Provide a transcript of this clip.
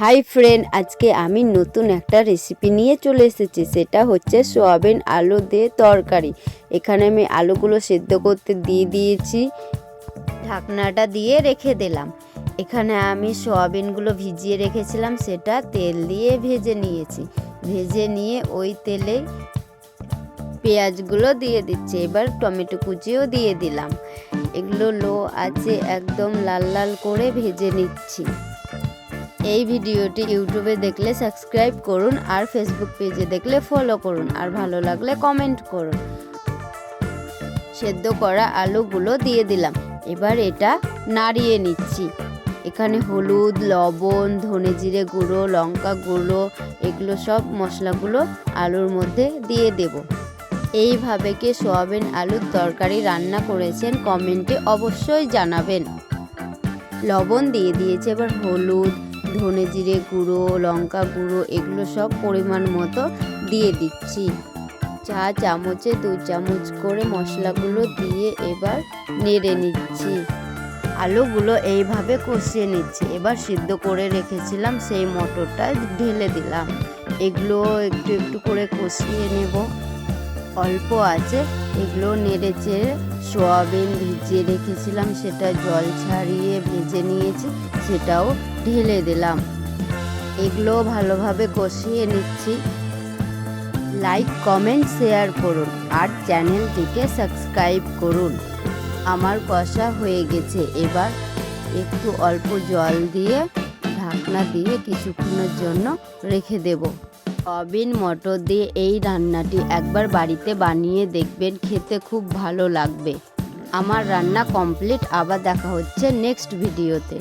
Hi friend, আজকে আমি নতুন একটা রেসিপি নিয়ে চলে এসেছি। সেটা হচ্ছে সোয়াবিন আলু দিয়ে তরকারি। এখানে আমি আলুগুলো সেদ্ধ করতে দিয়ে দিয়েছি। ঢাকনাটা দিয়ে রেখে দিলাম। এখানে আমি সোয়াবিনগুলো ভিজিয়ে রেখেছিলাম। সেটা তেল দিয়ে ভেজে নিয়েছি। ভেজে নিয়ে ওই তেলে পেঁয়াজগুলো দিয়ে দিচ্ছি। এবার টমেটো কুচিও দিয়ে দিলাম। এগুলো লো আছে একদম লাল লাল করে ভেজে নিচ্ছি। এই ভিডিওটি ইউটিউবে দেখলে সাবস্ক্রাইব করুন আর ফেসবুক পেজে দেখলে ফলো করুন আর ভালো লাগলে কমেন্ট করুন। সেদ্ধ করা আলুগুলো দিয়ে দিলাম। এবার এটা নাড়িয়ে নিচ্ছি। এখানে হলুদ, লবণ, ধনে জিরে গুঁড়ো, লঙ্কা গুঁড়ো, এগুলো সব মশলাগুলো আলুর মধ্যে দিয়ে দেব। এইভাবে কি সোয়াবিন আলুর তরকারি রান্না করেছেন কমেন্টে অবশ্যই জানাবেন। লবণ দিয়ে দিয়েছে এবার হলুদ ধনে জিরে গুঁড়ো, লঙ্কা গুঁড়ো, এগুলো সব পরিমাণ মতো দিয়ে দিচ্ছি। চা চামচে দু চামচ করে মশলাগুলো দিয়ে এবার নেড়ে নিচ্ছি। আলুগুলো এইভাবে কষিয়ে নিচ্ছি। এবার সিদ্ধ করে রেখেছিলাম, সেই মটরটা ঢেলে দিলাম। এগুলো একটু একটু করে কষিয়ে নেব। অল্প আছে এগুলো নেড়ে চেড়ে সোয়াবিন ভিজিয়ে রেখেছিলাম, সেটা জল ছাড়িয়ে ভেজে নিয়েছি, সেটাও ঢেলে দিলাম। এগুলো ভালোভাবে কষিয়ে নিচ্ছি। লাইক, কমেন্ট, শেয়ার করুন আর চ্যানেলটিকে সাবস্ক্রাইব করুন। আমার কষা হয়ে গেছে। এবার একটু অল্প জল দিয়ে ঢাকনা দিয়ে কিছুক্ষণের জন্য রেখে দেব। সয়াবিন মটর দিয়ে এই রান্নাটি একবার বাড়িতে বানিয়ে দেখবেন, খেতে খুব ভালো লাগবে। আমার রান্না কমপ্লিট, আবার দেখা হচ্ছে নেক্সট ভিডিওতে।